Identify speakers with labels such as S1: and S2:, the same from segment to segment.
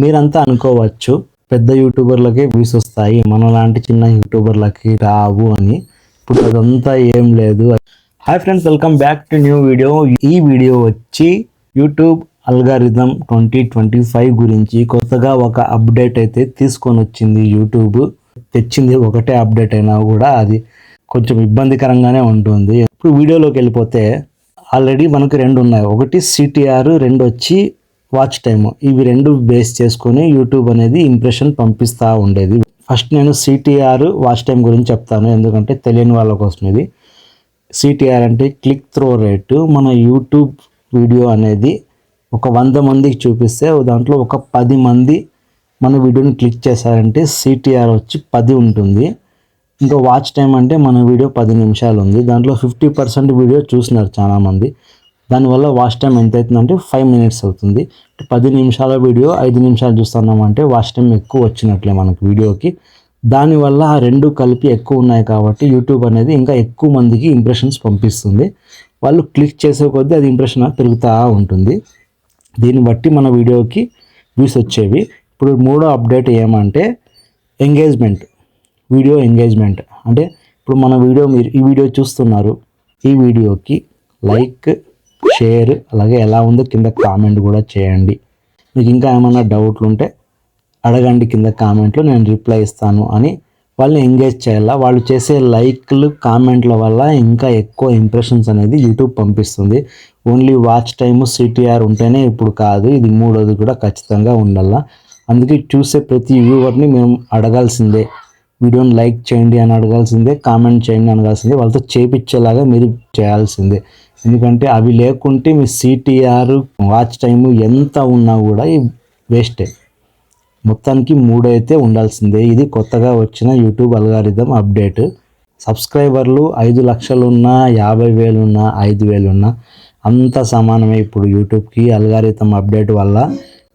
S1: మీరంతా అనుకోవచ్చు పెద్ద యూట్యూబర్లకే వ్యూస్ వస్తాయి మనలాంటి చిన్న యూట్యూబర్లకి రావు అని. ఇప్పుడు అదంతా ఏం లేదు. Hi friends welcome back to new video ఈ వీడియో వచ్చి YouTube algorithm twenty twenty five గురించి కొత్తగా ఒక అప్డేట్ అయితే తీసుకొని వచ్చింది యూట్యూబ్ తెచ్చింది ఒకటే అప్డేట్ అయినా కూడా అది కొంచెం ఇబ్బందికరంగానే ఉంటుంది. ఇప్పుడు వీడియోలోకి వెళ్ళిపోతే ఆల్రెడీ మనకు రెండు ఉన్నాయి. ఒకటి సిటిఆర్ రెండు వచ్చి వాచ్ టైమ్ ఇవి రెండు బేస్ చేసుకొని యూట్యూబ్ అనేది ఇంప్రెషన్ పంపిస్తూ ఉండేది. ఫస్ట్ నేను సిటిఆర్ వాచ్ టైం గురించి చెప్తాను. ఎందుకంటే తెలియని వాళ్ళ కోసం ఇది. సిటిఆర్ అంటే క్లిక్ త్రో రేటు మన యూట్యూబ్ వీడియో అనేది ఒక వంద మందికి చూపిస్తే దాంట్లో ఒక పది మంది మన వీడియోని క్లిక్ చేశారంటే సిటిఆర్ వచ్చి పది ఉంటుంది. ఇంకా వాచ్ టైం అంటే మన వీడియో పది నిమిషాలు ఉంది. దాంట్లో ఫిఫ్టీ పర్సెంట్ వీడియో చూసినారు చాలామంది. దానివల్ల వాచ్ టైం ఎంత అవుతుందంటే ఫైవ్ మినిట్స్ అవుతుంది. పది నిమిషాల వీడియో ఐదు నిమిషాలు చూస్తున్నామంటే వాచ్ టైం ఎక్కువ వచ్చినట్లే మనకు వీడియోకి. దానివల్ల ఆ రెండు కలిపి ఎక్కువ ఉన్నాయి కాబట్టి యూట్యూబ్ అనేది ఇంకా ఎక్కువ మందికి ఇంప్రెషన్స్ పంపిస్తుంది. వాళ్ళు క్లిక్ చేసే కొద్దీ అది ఇంప్రెషన్ పెరుగుతూ ఉంటుంది. దీన్ని బట్టి మన వీడియోకి వ్యూస్ వచ్చేవి. ఇప్పుడు మూడో అప్డేట్ ఏమంటే ఎంగేజ్మెంట్ వీడియో ఎంగేజ్మెంట్. అంటే ఇప్పుడు మన వీడియో మీరు ఈ వీడియో చూస్తున్నారు. ఈ వీడియోకి లైక్ షేర్ అలాగే ఎలా ఉందో కింద కామెంట్ కూడా చేయండి. మీకు ఇంకా ఏమైనా డౌట్లు ఉంటే అడగండి కింద కామెంట్లో నేను రిప్లై ఇస్తాను అని. వాళ్ళని ఎంగేజ్ చేయాలా? వాళ్ళు చేసే లైక్లు కామెంట్ల వల్ల ఇంకా ఎక్కువ ఇంప్రెషన్స్ అనేది యూట్యూబ్ పంపిస్తుంది. ఓన్లీ వాచ్ టైము సిటీఆర్ ఉంటేనే ఇప్పుడు కాదు ఇది మూడోది కూడా ఖచ్చితంగా ఉండాలా? అందుకే చూసే ప్రతి వ్యూవర్ని మేము అడగాల్సిందే. వీడియోని లైక్ చేయండి అని అడగాల్సిందే కామెంట్ చేయండి అనగాల్సిందే వాళ్ళతో చేపించేలాగా మీరు చేయాల్సిందే. ఎందుకంటే అవి లేకుంటే మీ సిటిఆర్ వాచ్ టైము ఎంత ఉన్నా కూడా వేస్టే మొత్తానికి మూడు అయితే ఉండాల్సిందే. ఇది కొత్తగా వచ్చిన యూట్యూబ్ అల్గారిథం అప్డేట్. సబ్స్క్రైబర్లు ఐదు లక్షలున్నా యాభై వేలున్నా ఐదు వేలున్నా అంత సమానమే ఇప్పుడు యూట్యూబ్కి అల్గారిథం అప్డేట్ వల్ల.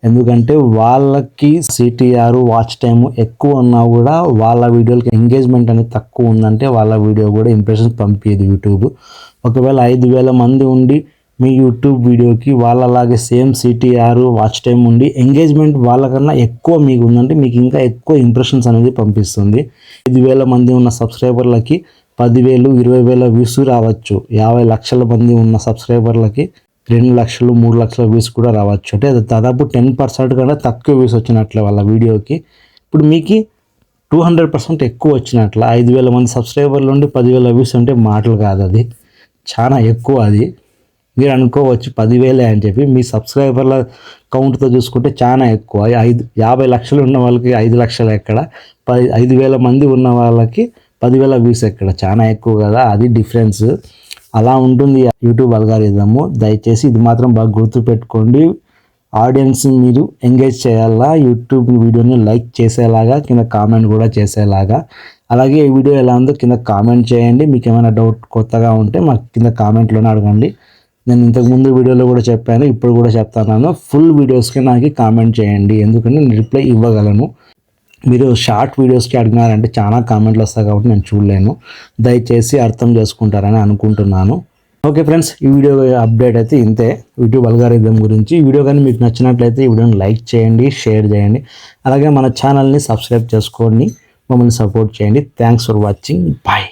S1: ఎందుకంటే వాళ్ళకి సిటీఆర్ వాచ్ టైం ఎక్కువ ఉన్నా కూడా వాళ్ళ వీడియోలకి ఎంగేజ్మెంట్ అనేది తక్కువ ఉందంటే వాళ్ళ వీడియో కూడా ఇంప్రెషన్స్ పంపించదు యూట్యూబ్ ఒకవేళ ఐదు వేల మంది ఉండి మీ యూట్యూబ్ వీడియోకి వాళ్ళలాగే సేమ్ సిటీఆర్ వాచ్ టైం ఉండి ఎంగేజ్మెంట్ వాళ్ళకన్నా ఎక్కువ మీకు ఉందంటే మీకు ఇంకా ఎక్కువ ఇంప్రెషన్స్ అనేది పంపిస్తుంది. ఐదు వేల మంది ఉన్న సబ్స్క్రైబర్లకి పదివేలు ఇరవై వేల వ్యూస్ రావచ్చు. యాభై లక్షల మంది ఉన్న సబ్స్క్రైబర్లకి రెండు లక్షలు మూడు లక్షల వ్యూస్ కూడా రావచ్చు. అంటే అది దాదాపు టెన్ పర్సెంట్ కన్నా తక్కువ వ్యూస్ వచ్చినట్లే వాళ్ళ వీడియోకి. ఇప్పుడు మీకు టూ హండ్రెడ్ పర్సెంట్ ఎక్కువ వచ్చినట్ల ఐదు వేల మంది సబ్స్క్రైబర్లు ఉండి పదివేల వ్యూస్ అంటే మాటలు కాదు అది. చాలా ఎక్కువ అది. మీరు అనుకోవచ్చు పదివేలే అని చెప్పి మీ సబ్స్క్రైబర్ల కౌంట్తో చూసుకుంటే చాలా ఎక్కువ. ఐదు యాభై లక్షలు ఉన్న వాళ్ళకి ఐదు లక్షలు ఎక్కడ? పది ఐదు వేల మంది ఉన్న వాళ్ళకి పదివేల వ్యూస్ ఎక్కడ? చాలా ఎక్కువ కదా అది డిఫరెన్స్ అలా ఉంటుంది యూట్యూబ్ అల్గారిథము. దయచేసి ఇది మాత్రం బాగా గుర్తుపెట్టుకోండి. ఆడియన్స్ మీరు ఎంగేజ్ చేయాలా? యూట్యూబ్ వీడియోని లైక్ చేసేలాగా కింద కామెంట్ కూడా చేసేలాగా. అలాగే ఈ వీడియో ఎలా ఉందో కింద కామెంట్ చేయండి. మీకు ఏమైనా డౌట్ కొత్తగా ఉంటే మాకు కింద కామెంట్లోనే అడగండి. నేను ఇంతకుముందు వీడియోలో కూడా చెప్పాను ఇప్పుడు కూడా చెప్తాను. ఫుల్ వీడియోస్కి నాకు కామెంట్ చేయండి. ఎందుకంటే నేను రిప్లై ఇవ్వగలను. మీరు షార్ట్ వీడియోస్కి అడిగినారంటే చాలా కామెంట్లు వస్తాయి కాబట్టి నేను చూడలేను. దయచేసి అర్థం చేసుకుంటారని అనుకుంటున్నాను. ఓకే ఫ్రెండ్స్ ఈ వీడియో అప్డేట్ అయితే ఇంతే. యూట్యూబ్ అల్గారిథం గురించి ఈ వీడియో కానీ మీకు నచ్చినట్లయితే ఈ వీడియోని లైక్ చేయండి షేర్ చేయండి. అలాగే మన ఛానల్ని సబ్స్క్రైబ్ చేసుకోండి. మమ్మల్ని సపోర్ట్ చేయండి. Thanks for watching. బాయ్.